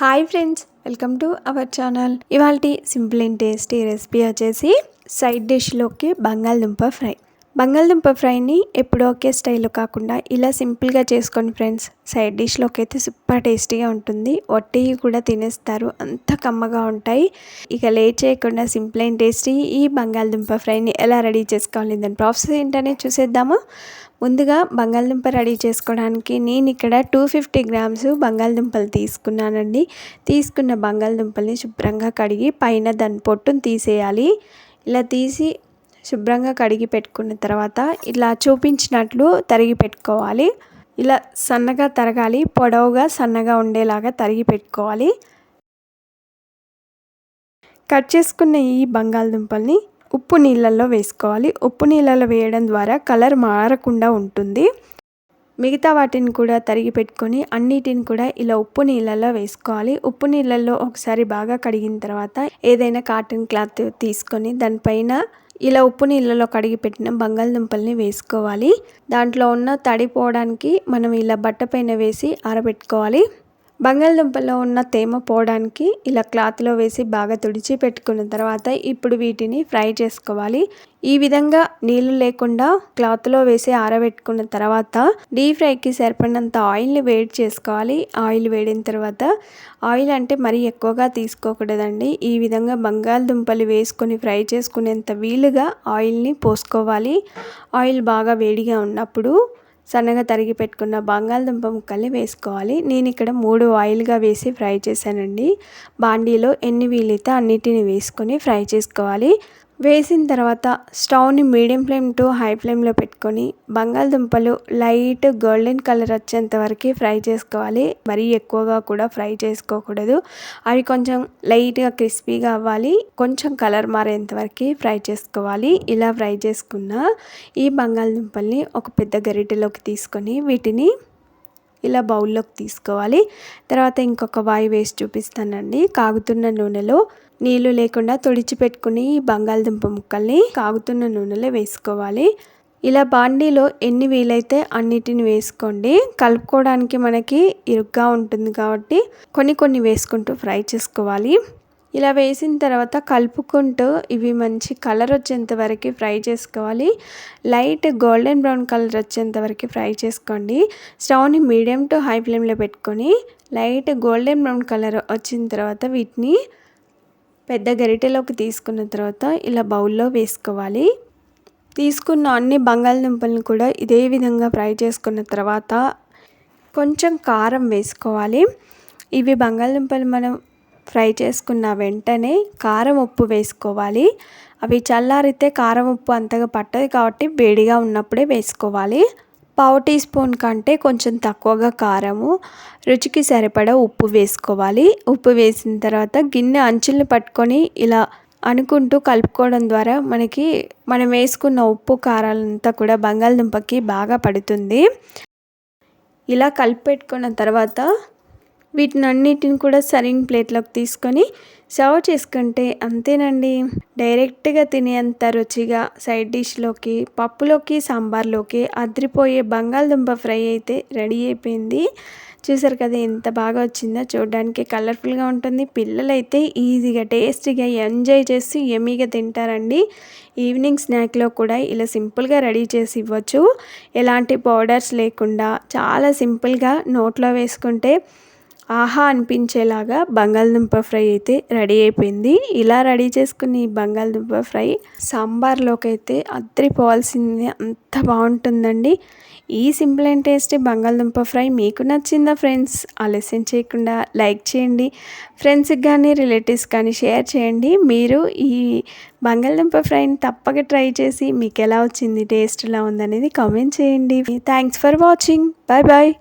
Hi friends welcome to our channel. ఇవాళ simple and tasty recipe వచ్చేసి side డిష్లోకి బంగాళదుంప ఫ్రై. బంగాళదుంప ఫ్రైని ఎప్పుడు ఒకే స్టైల్లో కాకుండా ఇలా సింపుల్గా చేసుకోండి ఫ్రెండ్స్ సైడ్ డిష్లోకి అయితే సూపర్ టేస్టీగా ఉంటుంది. వట్టి కూడా తినేస్తారు. అంత కమ్మగా ఉంటాయి. ఇక లేట్ చేయకుండా సింపుల్ అండ్ టేస్టీ ఈ బంగాళదుంప ఫ్రైని ఎలా రెడీ చేసుకోవాలి? దాని ప్రాసెస్ ఏంటనే చూసేద్దాము? ముందుగా బంగాళదుంప రెడీ చేసుకోవడానికి నేను ఇక్కడ టూ ఫిఫ్టీ గ్రామ్స్ బంగాళదుంపలు తీసుకున్నానండి. తీసుకున్న బంగాళదుంపల్ని శుభ్రంగా కడిగి పైన దాని పొట్టును తీసేయాలి. ఇలా తీసి శుభ్రంగా కడిగి పెట్టుకున్న తర్వాత ఇలా చూపించినట్లు తరిగి పెట్టుకోవాలి. ఇలా సన్నగా తరగాలి పొడవుగా సన్నగా ఉండేలాగా తరిగి పెట్టుకోవాలి. కట్ చేసుకున్న ఈ బంగాళదుంపల్ని ఉప్పు నీళ్ళల్లో వేసుకోవాలి. ఉప్పు నీళ్ళలో వేయడం ద్వారా కలర్ మారకుండా ఉంటుంది. మిగతా వాటిని కూడా తరిగి పెట్టుకొని అన్నిటిని కూడా ఇలా ఉప్పు నీళ్ళల్లో వేసుకోవాలి. ఉప్పు నీళ్ళల్లో ఒకసారి బాగా కడిగిన తర్వాత ఏదైనా కాటన్ క్లాత్ తీసుకొని దానిపైన ఇలా ఉప్పు నీళ్ళలో కడిగి పెట్టిన బంగాళదుంపల్ని వేసుకోవాలి. దాంట్లో ఉన్న తడిపోవడానికి మనం ఇలా బట్ట పైన వేసి ఆరబెట్టుకోవాలి. బంగాళదుంపలో ఉన్న తేమ పోవడానికి ఇలా క్లాత్లో వేసి బాగా తుడిచి పెట్టుకున్న తర్వాత ఇప్పుడు వీటిని ఫ్రై చేసుకోవాలి. ఈ విధంగా నీళ్ళు లేకుండా క్లాత్లో వేసి ఆరబెట్టుకున్న తర్వాత డీప్ ఫ్రైకి సరిపడినంత ఆయిల్ని వేడి చేసుకోవాలి. ఆయిల్ వేడిన తర్వాత ఆయిల్ అంటే మరీ ఎక్కువగా తీసుకోకూడదండి. ఈ విధంగా బంగాళదుంపలు వేసుకొని ఫ్రై చేసుకునేంత వీలుగా ఆయిల్ని పోసుకోవాలి. ఆయిల్ బాగా వేడిగా ఉన్నప్పుడు సన్నగా తరిగి పెట్టుకున్న బంగాళదుంప ముక్కల్ని వేసుకోవాలి. నేను ఇక్కడ మూడు ఆయిల్గా వేసి ఫ్రై చేశానండి. బాండీలో ఎన్ని వీలైతే అన్నిటిని వేసుకొని ఫ్రై చేసుకోవాలి. వేసిన తర్వాత స్టవ్ని మీడియం ఫ్లేమ్ టు హై ఫ్లేమ్లో పెట్టుకొని బంగాళదుంపలు లైట్ గోల్డెన్ కలర్ వచ్చేంత వరకు ఫ్రై చేసుకోవాలి. మరీ ఎక్కువగా కూడా ఫ్రై చేసుకోకూడదు. అవి కొంచెం లైట్గా క్రిస్పీగా అవ్వాలి. కొంచెం కలర్ మారేంత వరకు ఫ్రై చేసుకోవాలి. ఇలా ఫ్రై చేసుకున్న ఈ బంగాళదుంపల్ని ఒక పెద్ద గరిటెలోకి తీసుకొని వీటిని ఇలా బౌల్లోకి తీసుకోవాలి. తర్వాత ఇంకొక వాయి వేసి చూపిస్తానండి. కాగుతున్న నూనెలో నీళ్ళు లేకుండా తుడిచిపెట్టుకుని ఈ బంగాళదుంప ముక్కల్ని కాగుతున్న నూనెలో వేసుకోవాలి. ఇలా బాండీలో ఎన్ని వీలైతే అన్నిటిని వేసుకోండి. కలుపుకోవడానికి మనకి ఇరుగ్గా ఉంటుంది కాబట్టి కొన్ని కొన్ని వేసుకుంటూ ఫ్రై చేసుకోవాలి. ఇలా వేసిన తర్వాత కలుపుకుంటూ ఇవి మంచి కలర్ వచ్చేంత వరకు ఫ్రై చేసుకోవాలి. లైట్ గోల్డెన్ బ్రౌన్ కలర్ వచ్చేంత వరకు ఫ్రై చేసుకోండి. స్టవ్ని మీడియం టు హై ఫ్లేమ్లో పెట్టుకొని లైట్ గోల్డెన్ బ్రౌన్ కలర్ వచ్చిన తర్వాత వీటిని పెద్ద గరిటెలోకి తీసుకున్న తర్వాత ఇలా బౌల్లో వేసుకోవాలి. తీసుకున్న అన్ని బంగాళదుంపలను కూడా ఇదే విధంగా ఫ్రై చేసుకున్న తర్వాత కొంచెం కారం వేసుకోవాలి. ఇవి బంగాళదుంపలు మనం ఫ్రై చేసుకున్న వెంటనే కారం ఉప్పు వేసుకోవాలి. అవి చల్లారితే కారం ఉప్పు అంతగా పట్టదు కాబట్టి వేడిగా ఉన్నప్పుడే వేసుకోవాలి. పావు టీ స్పూన్ కంటే కొంచెం తక్కువగా కారము రుచికి సరిపడా ఉప్పు వేసుకోవాలి. ఉప్పు వేసిన తర్వాత గిన్నె అంచుల్ని పట్టుకొని ఇలా అనుకుంటూ కలుపుకోవడం ద్వారా మనకి మనం వేసుకున్న ఉప్పు కారాలంతా కూడా బంగాళదుంపకి బాగా పడుతుంది. ఇలా కలిపి పెట్టుకున్న తర్వాత వీటిని అన్నిటిని కూడా సర్వింగ్ ప్లేట్లోకి తీసుకొని సర్వ్ చేసుకుంటే అంతేనండి. డైరెక్ట్గా తినేంత రుచిగా సైడ్ డిష్లోకి పప్పులోకి సాంబార్లోకి అద్రిపోయే బంగాళదుంప ఫ్రై అయితే రెడీ అయిపోయింది. చూసారు కదా ఎంత బాగా వచ్చిందో. చూడడానికి కలర్ఫుల్గా ఉంటుంది. పిల్లలైతే ఈజీగా టేస్టీగా ఎంజాయ్ చేసి ఎమీగా తింటారండి. ఈవినింగ్ స్నాక్లో కూడా ఇలా సింపుల్గా రెడీ చేసి ఇవ్వచ్చు. ఎలాంటి పౌడర్స్ లేకుండా చాలా సింపుల్గా నోట్లో వేసుకుంటే ఆహా అనిపించేలాగా బంగాళదుంప ఫ్రై అయితే రెడీ అయిపోయింది. ఇలా రెడీ చేసుకుని బంగాళదుంప ఫ్రై సాంబార్లోకి అయితే అద్దరిపోవాల్సింది. అంత బాగుంటుందండి. ఈ సింపుల్ అండ్ టేస్టీ బంగాళదుంప ఫ్రై మీకు నచ్చిందా ఫ్రెండ్స్? ఆలస్యం చేయకుండా లైక్ చేయండి. ఫ్రెండ్స్కి కానీ రిలేటివ్స్ కానీ షేర్ చేయండి. మీరు ఈ బంగాళదుంప ఫ్రైని తప్పక ట్రై చేసి మీకు ఎలా వచ్చింది టేస్ట్ ఎలా ఉందనేది కామెంట్ చేయండి. Thanks for watching. Bye bye